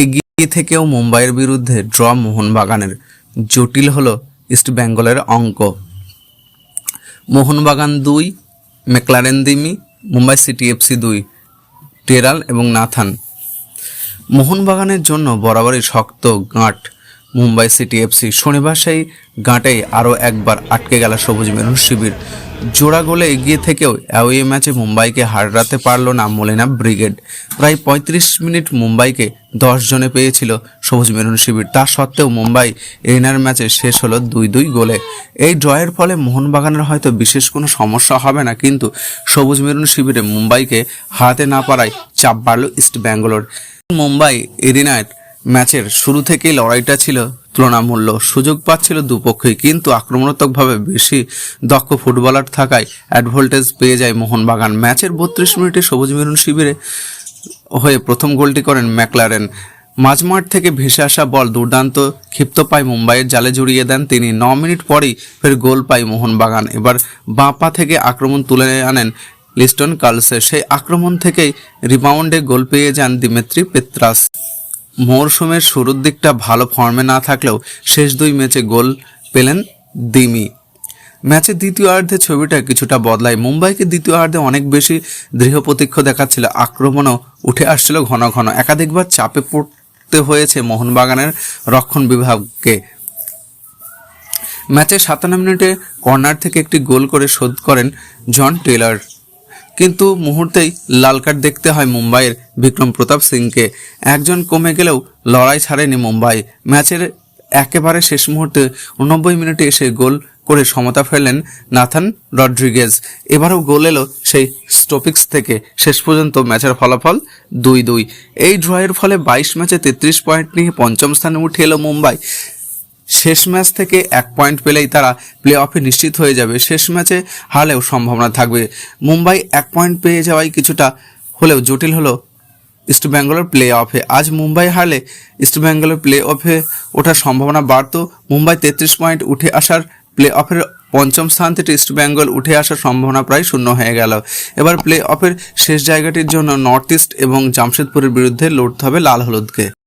এগিয়ে থেকেও মুম্বাইয়ের বিরুদ্ধে ড্র মোহনবাগানের জটিল হল ইস্ট বেঙ্গলের অঙ্ক। মোহনবাগান দুই McLaren Dimi, Mumbai city FC দুই, টেরাল এবং নাথান। মোহনবাগানের জন্য বরাবরই শক্ত গাঁট মুম্বাই সিটি এফসি শনিবার সেই গাঁটেই আরও একবার আটকে গেল সবুজ মেরুন শিবির। জোড়া গোলে এগিয়ে থেকেও অ্যাওয়ে ম্যাচে মুম্বাইকে হারাতে পারল না মোলেনা ব্রিগেড। প্রায় পঁয়ত্রিশ মিনিট মুম্বাইকে দশ জনে পেয়েছিল সবুজ মেরুন শিবির। তা সত্ত্বেও মুম্বাই এরিনার ম্যাচে শেষ হলো দুই দুই গোলে। এই ড্রয়ের ফলে মোহনবাগানের হয়তো বিশেষ কোনো সমস্যা হবে না, কিন্তু সবুজ মেরুন শিবিরে মুম্বাইকে হারাতে না পারায় চাপ বাড়ল ইস্ট ব্যাঙ্গালোর। মুম্বাই এরিনার ম্যাচের শুরু থেকেই লড়াইটা ছিল তুলনামূল্য সুযোগ পাচ্ছিল দুপক্ষই, কিন্তু আক্রমণাত্মকভাবে বেশি দক্ষ ফুটবলার থাকায় অ্যাডভোল্টেজ পেয়ে যায় মোহনবাগান। ম্যাচের বত্রিশ মিনিটে সবুজ মেরুন শিবিরে হয়ে প্রথম গোলটি করেন ম্যাকলারেন। মাঝমাঠ থেকে ভেসে আসা বল দুর্দান্ত ক্ষিপ্ত পায় মুম্বাইয়ের জালে জড়িয়ে দেন তিনি। ন মিনিট পরেই ফের গোল পায় মোহনবাগান। এবার বাঁ পা থেকে আক্রমণ তুলে আনেন লিস্টন কার্লসে সেই আক্রমণ থেকেই রিবাউন্ডে গোল পেয়ে যান দিমেত্রি পেত্রাস। মরশুমের শুরুর দিকটা ভালো ফর্মে না থাকলেও শেষ দুই ম্যাচে গোল পেলেন দিমি। ম্যাচের দ্বিতীয় অর্ধে ছবিটা কিছুটা বদলায়। মুম্বাইকে দ্বিতীয় অর্ধে অনেক বেশি দৃঢ় প্রতীক্ষ দেখাচ্ছিল। আক্রমণও উঠে আসছিল ঘন ঘন। একাধিকবার চাপে পড়তে হয়েছে মোহনবাগানের রক্ষণ বিভাগকে। ম্যাচের সাতান্ন মিনিটে কর্নার থেকে একটি গোল করে শোধ করেন জন টেলার কিন্তু মুহূর্তেই লাল কার্ড দেখতে হয় মুম্বাইয়ের বিক্রম প্রতাপ সিংকে। একজন কমে গেলেও লড়াই ছাড়েনি মুম্বাই। ম্যাচের একেবারে শেষ মুহূর্তে উনব্বই মিনিটে এসে গোল করে সমতা ফেলেন নাথান রড্রিগেজ। এবারও গোল এলো সেই স্টোপিক্স থেকে। শেষ পর্যন্ত ম্যাচের ফলাফল দুই দুই। এই ড্রয়ের ফলে বাইশ ম্যাচে তেত্রিশ পয়েন্ট নিয়ে পঞ্চম স্থানে উঠে এলো মুম্বাই। শেষ ম্যাচ থেকে এক পয়েন্ট পেলেই তারা প্লে অফে নিশ্চিত হয়ে যাবে। শেষ ম্যাচে হারলেও সম্ভাবনা থাকবে। মুম্বাই এক পয়েন্ট পেয়ে যাওয়াই কিছুটা হলেও জটিল হলো ইস্ট বেঙ্গলের প্লে অফে আজ মুম্বাই হারলে ইস্ট বেঙ্গলের প্লে অফে ওঠার সম্ভাবনা বাড়ত। মুম্বাই তেত্রিশ পয়েন্ট উঠে আসার প্লে অফের পঞ্চম স্থান থেকে ইস্ট বেঙ্গল উঠে আসার সম্ভাবনা প্রায় শূন্য হয়ে গেল। এবার প্লে অফের শেষ জায়গাটির জন্য নর্থ ইস্ট এবং জামশেদপুরের বিরুদ্ধে লড়তে হবে লাল হলুদকে।